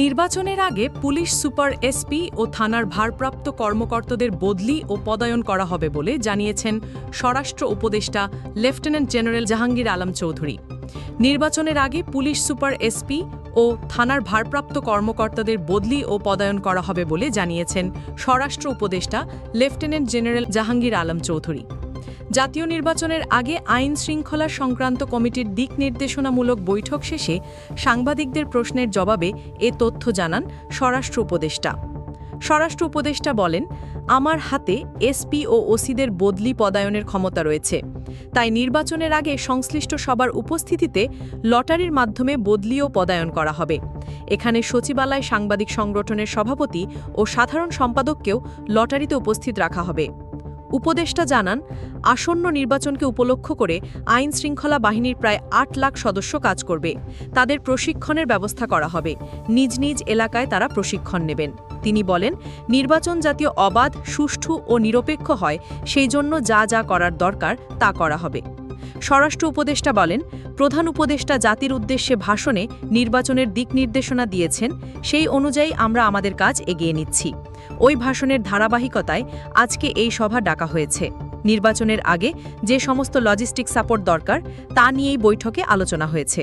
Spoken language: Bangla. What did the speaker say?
নির্বাচনের আগে পুলিশ সুপার এসপি ও থানার ভারপ্রাপ্ত কর্মকর্তাদের বদলি ও পদায়ন করা হবে বলে জানিয়েছেন স্বরাষ্ট্র উপদেষ্টা লেফটেন্যান্ট জেনারেল জাহাঙ্গীর আলম চৌধুরী। নির্বাচনের আগে পুলিশ সুপার এসপি ও থানার ভারপ্রাপ্ত কর্মকর্তাদের বদলি ও পদায়ন করা হবে বলে জানিয়েছেন স্বরাষ্ট্র উপদেষ্টা লেফটেন্যান্ট জেনারেল জাহাঙ্গীর আলম চৌধুরী। জাতীয় নির্বাচনের আগে আইন শৃঙ্খলা সংক্রান্ত কমিটির দিক নির্দেশনামূলক বৈঠক শেষে সাংবাদিকদের প্রশ্নের জবাবে এ তথ্য জানান স্বরাষ্ট্র উপদেষ্টা। স্বরাষ্ট্র উপদেষ্টা বলেন, আমার হাতে এসপি ও ওসিদের বদলি পদায়নের ক্ষমতা রয়েছে। তাই নির্বাচনের আগে সংশ্লিষ্ট সবার উপস্থিতিতে লটারির মাধ্যমে বদলি ও পদায়ন করা হবে। এখানে সচিবালয় সাংবাদিক সংগঠনের সভাপতি ও সাধারণ সম্পাদককেও লটারিতে উপস্থিত রাখা হবে। উপদেষ্টা জানান, আসন্ন নির্বাচনকে উপলক্ষ করে আইন শৃঙ্খলা বাহিনীর প্রায় আট লাখ সদস্য কাজ করবে। তাদের প্রশিক্ষণের ব্যবস্থা করা হবে। নিজ নিজ এলাকায় তারা প্রশিক্ষণ নেবেন। তিনি বলেন, নির্বাচন জাতীয় অবাধ, সুষ্ঠু ও নিরপেক্ষ হয়, সেই জন্য যা যা করার দরকার তা করা হবে। স্বরাষ্ট্র উপদেষ্টা বলেন, প্রধান উপদেষ্টা জাতির উদ্দেশ্যে ভাষণে নির্বাচনের দিক নির্দেশনা দিয়েছেন, সেই অনুযায়ী আমরা আমাদের কাজ এগিয়ে নিচ্ছি। ওই ভাষণের ধারাবাহিকতায় আজকে এই সভা ডাকা হয়েছে। নির্বাচনের আগে যে সমস্ত লজিস্টিক সাপোর্ট দরকার, তা নিয়েই বৈঠকে আলোচনা হয়েছে।